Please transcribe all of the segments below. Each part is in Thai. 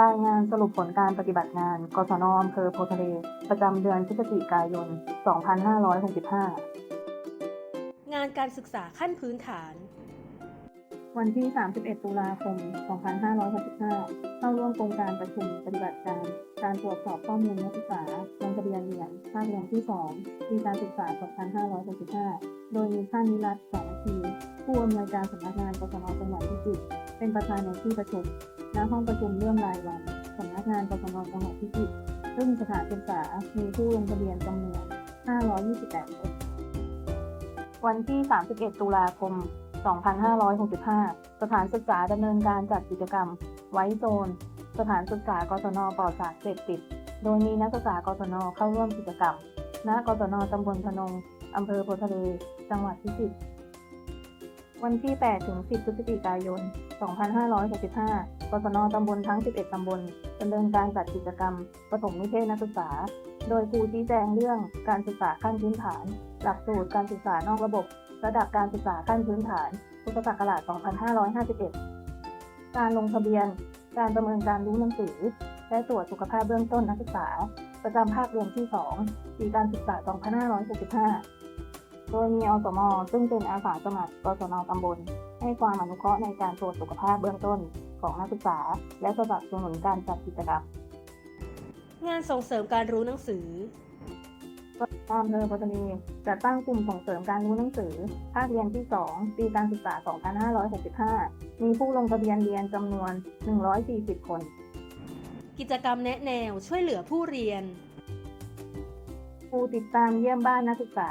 รายงานสรุปผลการปฏิบัติงาน กศนอำเภอโพธิ์ทะเล ประจำเดือนพฤศจิกายน 2565 งานการศึกษาขั้นพื้นฐาน วันที่ 31 ตุลาคม 2565 เข้าร่วมโครงการประชุมปฏิบัติการ การตรวจสอบข้อมูลนักศึกษาลงทะเบียนเรียนภาคเรียนที่ 2 ปีการศึกษา 2565 โดยมีท่านนิรัตน์สองทีผู้อำนวยการสำนักงานกศนจังหวัดพิจิตรเป็นประธานในที่ประชุม ณห้องประชุมเรื่องรายวันสำนักงานกศนจังหวัดพิจิตรซึ่งสถานศึกษามีผู้ลงทะเบียนจำนวน 528 คน วันที่ 31 ตุลาคม 2565 สถานศึกษาดำเนินการจัดกิจกรรม ไว้โซน สถานศึกษากศนปลอดสารเสพติด โดยมีนักศึกษากศนเข้าร่วมกิจกรรม ณ กศนตำบลพนงอำเภอโพทะเล จังหวัดพิจิตร วันที่ 8 ถึง 10 พฤศจิกายน 2565กศนตำบลทั้ง 11 ตำบลดำเนินการจัดกิจกรรมปฐมนิเทศนักศึกษา โดยครูชี้แจงเรื่องการศึกษาขั้นพื้นฐาน หลักสูตรการศึกษานอกระบบ ระดับการศึกษาขั้นพื้นฐาน พุทธศักราช 2551 การลงทะเบียน การประเมินการรู้หนังสือ และตรวจสุขภาพเบื้องต้นนักศึกษา ประจำภาคเรียนที่ 2 ปีการศึกษา 2565 โดยมีอสมซึ่งเป็นอาสาสมัครกศนตำบล ให้ความอนุเคราะห์ในการตรวจสุขภาพเบื้องต้นของนักศึกษา และสนับสนุนการจัดกิจกรรม งานส่งเสริมการรู้หนังสืออำเภอโพธิ์ทะเลจัดตั้งกลุ่มส่งเสริมการรู้หนังสือ ภาคเรียนที่ 2 ปีการศึกษา 2565 มีผู้ลงทะเบียนเรียนจำนวน 140 คน กิจกรรมแนะแนวช่วยเหลือผู้เรียน ครูติดตามเยี่ยมบ้านนักศึกษา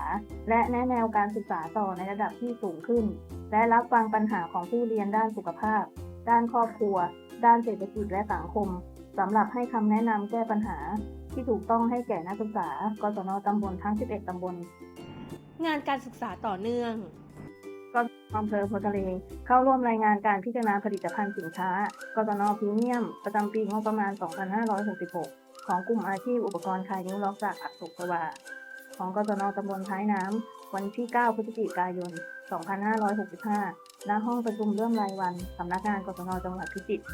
และแนะแนวการศึกษาต่อในระดับที่สูงขึ้น และรับฟังปัญหาของผู้เรียนด้านสุขภาพ ด้านครอบครัว ด้านเศรษฐกิจและสังคมสำหรับให้คำแนะนำแก้ปัญหา ที่ถูกต้องให้แก่นักศึกษากศนตำบลทั้ง 11 ตำบล งานการศึกษาต่อเนื่องกศนอำเภอโพธิ์ทะเล เข้าร่วมรายงานการพิจารณาผลิตภัณฑ์สินค้ากศนพรีเมียม ประจำปีงบประมาณ 2566 ของกลุ่มอาชีพอุปกรณ์คลายนิ้วล็อกจากอักษกสวาของกศนตำบลท้ายน้ำ วันที่ 9 พฤศจิกายน 2565 ณ ห้องประชุมเรื่องรายวันสำนักงานกศนจังหวัดพิจิตร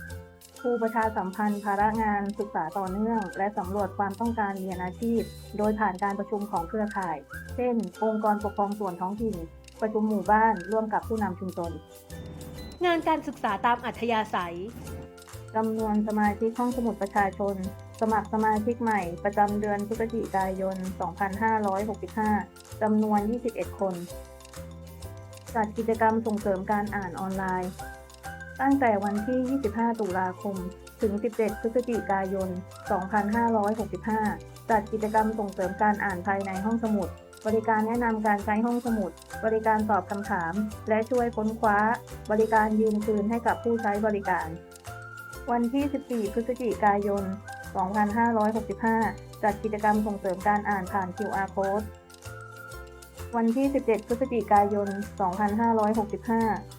ครูประชาสัมพันธ์ภาระงานศึกษาต่อเนื่อง และสำรวจความต้องการเรียนอาชีพ โดยผ่านการประชุมของเครือข่าย เช่น องค์กรปกครองส่วนท้องถิ่น ประชุมหมู่บ้านร่วมกับผู้นำชุมชน งานการศึกษาตามอัธยาศัย จำนวนสมาชิกห้องสมุดประชาชน สมัครสมาชิกใหม่ ประจำเดือนพฤศจิกายน 2565 จำนวน 21 คน จัดกิจกรรมส่งเสริมการอ่านออนไลน์ ตั้งแต่วันที่ 25 ตุลาคม ถึง 17 พฤศจิกายน 2565 จัดกิจกรรมส่งเสริมการอ่านภายในห้องสมุด บริการแนะนำการใช้ห้องสมุด บริการตอบคำถาม และช่วยค้นคว้า บริการยืมคืนให้กับผู้ใช้บริการ วันที่ 14 พฤศจิกายน 2565 จัดกิจกรรมส่งเสริมการอ่านผ่าน QR Code วันที่ 17 พฤศจิกายน 2565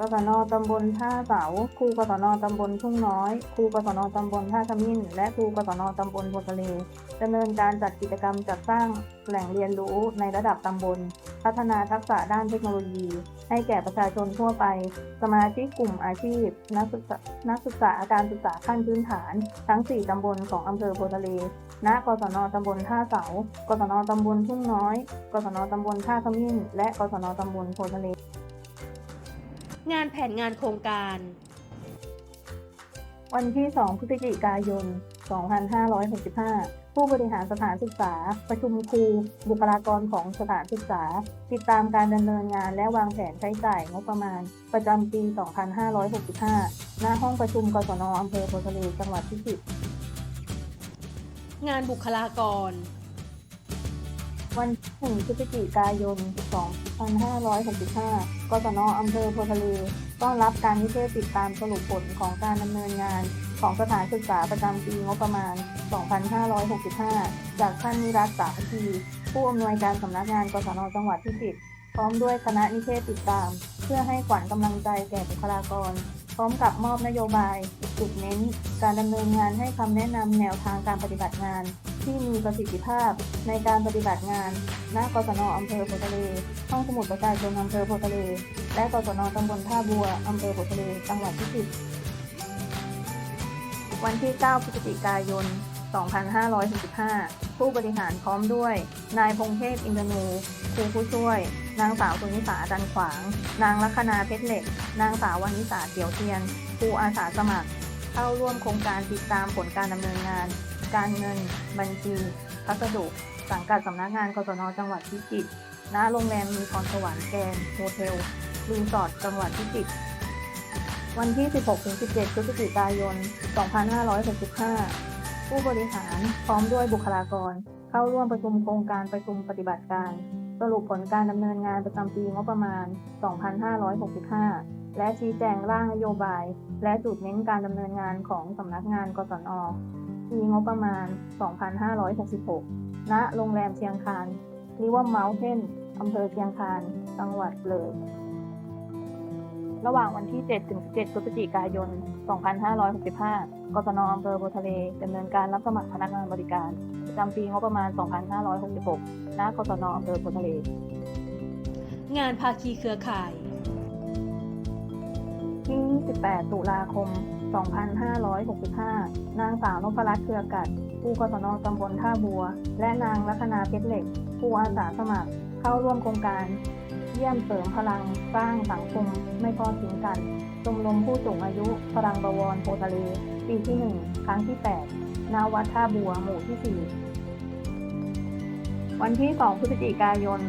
กศนตำบลท่าเสาครูกศนตำบลทุ่งน้อย ครูกศนตำบลท่าขมิ้น และครูกศนตำบลโพทะเลดำเนินการจัดกิจกรรมจัดสร้างแหล่งเรียนรู้ในระดับตำบล พัฒนาทักษะด้านเทคโนโลยี ให้แก่ประชาชนทั่วไป สมาชิกกลุ่มอาชีพ นักศึกษานักศึกษาอาการศึกษาขั้นพื้นฐาน ทั้ง 4 ตำบลของอำเภอโพทะเล ณ กศนตำบลท่าเสา กศนตำบลทุ่งน้อย กศนตำบลท่าขมิ้น และกศนตำบลโพทะเล งานแผนงานโครงการ วันที่ 2 พฤศจิกายน 2565ผู้บริหารสถานศึกษา ประชุมครู บุคลากรของสถานศึกษา ติดตามการดำเนินงานและวางแผนใช้จ่ายงบประมาณ ประจำปี 2565ณห้องประชุมกศนอำเภอโพธิ์ทะเลจังหวัดพิจิตร งานบุคลากร วันที่1พฤศจิกายน 2565 กศนอำเภอโพทะเลต้อนรับการนิเทศติดตามสรุปผลของการดำเนินงานของสถานศึกษาประจำปีงบประมาณ 2565 จากท่านนิรัตสาคี ผู้อำนวยการสำนักงานกศนจังหวัดพิจิตร พร้อมด้วยคณะนิเทศติดตาม เพื่อให้ขวัญกำลังใจแก่บุคลากร พร้อมกับมอบนโยบาย จุดเน้น การดำเนินงานให้คำแนะนำแนวทางการปฏิบัติงาน ที่มีประสิทธิภาพในการปฏิบัติงานณกศนอำเภอโพทะเล ห้องสมุดประชาชนอำเภอโพทะเล และกศนตำบลท่าบัวอำเภอโพทะเล จังหวัดพิจิตร วันที่ 9 พฤศจิกายน 2565 ผู้บริหารพร้อมด้วย นายพงเทพอินทนูครูผู้ช่วย นางสาวสุนิสาจันขวาง นางลัคนาเพชรเหล็ก นางสาววานิสาเขียวเทียน ครูอาสาสมัคร เข้าร่วมโครงการติดตามผลการดำเนินงาน การเงิน บัญชีพัสดุ สังกัดสำนักงานกศนจังหวัดพิจิตรณโรงแรมมีพรสวรรค์แกนโฮเทลรีสอร์ทจังหวัดพิจิตรวันที่ 16-17 พฤศจิกายน 2565 ผู้บริหารพร้อมด้วยบุคลากร เข้าร่วมประชุมโครงการประชุมปฏิบัติการ สรุปผลการดำเนินงานประจำปีงบประมาณ 2565 และชี้แจงร่างนโยบาย และจุดเน้นการดำเนินงานของสำนักงานกศนปีงบประมาณ 2566 ณ โรงแรมเชียงคานริว่าเมาเทนอำเภอเชียงคาน จังหวัดเลย ระหว่างวันที่ 7 ถึง 17 พฤศจิกายน 2565 กศนอำเภอโพทะเลดำเนินการรับสมัครพนักงานบริการประจำปีงบประมาณ 2566 ณ กศนอำเภอโพทะเล งานภาคีเครือข่าย ที่28ตุลาคม 2565 นางสาวนพรัตน์เครือกัด ผู้กศนตำบลท่าบัว และนางลัคนาเพชรเหล็ก ผู้อาสาสมัคร เข้าร่วมโครงการ เยี่ยมเสริมพลังสร้างสังคมไม่ทอดทิ้งกันชมรมผู้สูงอายุพลังบวรโพทะเล ปีที่ 1 ครั้งที่8ณวัดท่าบัว หมู่ที่ 4 วันที่ 2 พฤศจิกายน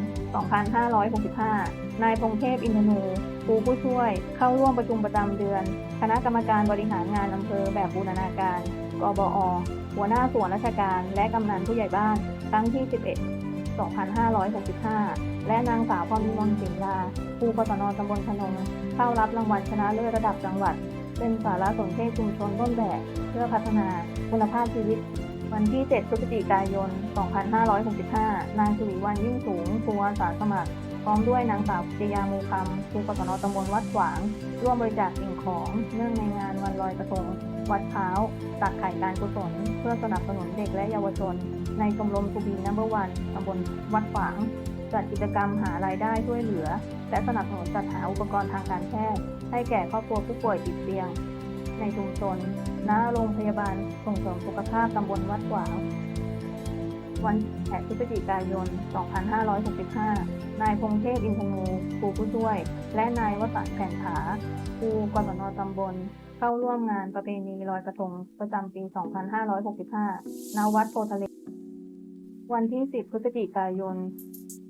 2565 นายพงเทพอินทนู ครูผู้ช่วย เข้าร่วมประชุมประจำเดือน คณะกรรมการบริหารงานอำเภอแบบบูรณาการ กบอ หัวหน้าส่วนราชการ และกำนันผู้ใหญ่บ้าน ครั้งที่ 11 2565 และนางสาวพรมิมลสิงหลาครูกศนตำบลพนมเข้ารับรางวัลชนะเลิศระดับจังหวัด เป็นสารสนเทศชุมชนต้นแบบเพื่อพัฒนาคุณภาพชีวิต วันที่ 7 พฤศจิกายน 2565 นางสุริวัลยิ่งสูงครูอาสาสมัคร ร้อมด้วยนางสาวปิยามูคำครูกศนตำบลวัดขวาง ร่วมบริจาคสิ่งของเนื่องในงานวันลอยกระทง วัดเท้าตักไข่การกุศล เพื่อสนับสนุนเด็กและเยาวชน ในชมรมทูบีนัมเบอร์วันตำบลวัดขวาง จัดกิจกรรมหารายได้ช่วยเหลือ และสนับสนุนจัดหาอุปกรณ์ทางการแพทย์ให้แก่ครอบครัวผู้ป่วยติดเตียง ในชุมชนณโรงพยาบาลส่งเสริมสุขภาพตำบลวัดขวางวันที่8พฤศจิกายน 2565 นายพงเทพอินทนูครูผู้ช่วย และนายวสันต์แผ่นผาครูกศนตำบล เข้าร่วมงานประเพณีลอยกระทงประจำปี 2565 ณ วัดโพทะเล วันที่ 10 พฤศจิกายน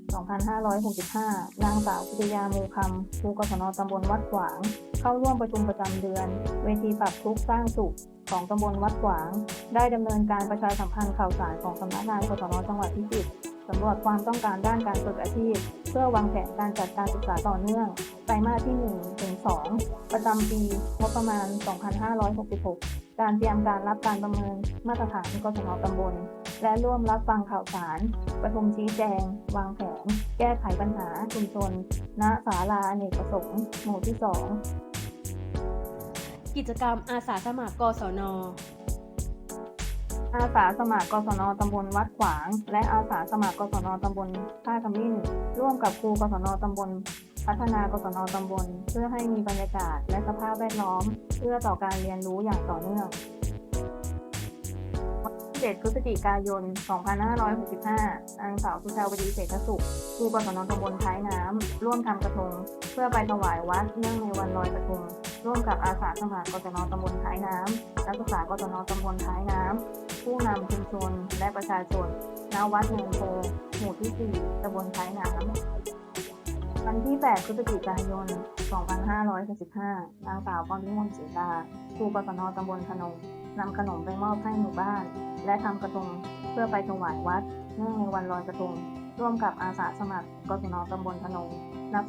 2565 นางสาวพิยามูคำครูกศนตำบลวัดขวาง เข้าร่วมประชุมประจำเดือน เวทีปรับทุกข์สร้างสุขของตำบลวัดขวาง ได้ดำเนินการประชาสัมพันธ์ข่าวสารของสำนักงานกศนจังหวัดพิจิตร สำรวจความต้องการด้านการฝึกอาชีพ เพื่อวางแผนการจัดการศึกษาต่อเนื่อง ไตรมาสที่1ถึง2ประจำปีงบประมาณ 2566 การเตรียมการรับการประเมินมาตรฐานกศนตำบล และร่วมรับฟังข่าวสาร ประชุมชี้แจง วางแผน แก้ไขปัญหาชุมชน ณ ศาลาอเนกประสงค์หมู่ที่ 2 กิจกรรมอาสาสมัครกศน อาสาสมัครกศนตำบลวัดขวาง และอาสาสมัครกศนตำบลท่าขมิ้น ร่วมกับครูกศนตำบล พัฒนากศนตำบล เพื่อให้มีบรรยากาศและสภาพแวดล้อม เพื่อต่อการเรียนรู้อย่างต่อเนื่อง7พฤศจิกายน 2565นางสาวสุชาวดีเศรษฐสุขครูกศนตำบลท้ายน้ำร่วมทำกระทง เพื่อไปถวายวัดเนื่องในวันลอยกระทง ร่วมกับอาสาสมัครกศนตำบลท้ายน้ำนักศึกษากศนตำบลท้ายน้ำผู้นำชุมชนและประชาชนณวัดเนินโพหมู่ที่ 4ตำบลท้ายน้ำวันที่ 8 พฤศจิกายน 2565นางสาวพรพิมลศรีดาครูกศนตำบลพนมนำขนมไปมอบให้หมู่บ้าน และทำกระทงเพื่อไปถวายวัด เนื่องในวันลอยกระทงร่วมกับอาสาสมัครกศนตำบลพนม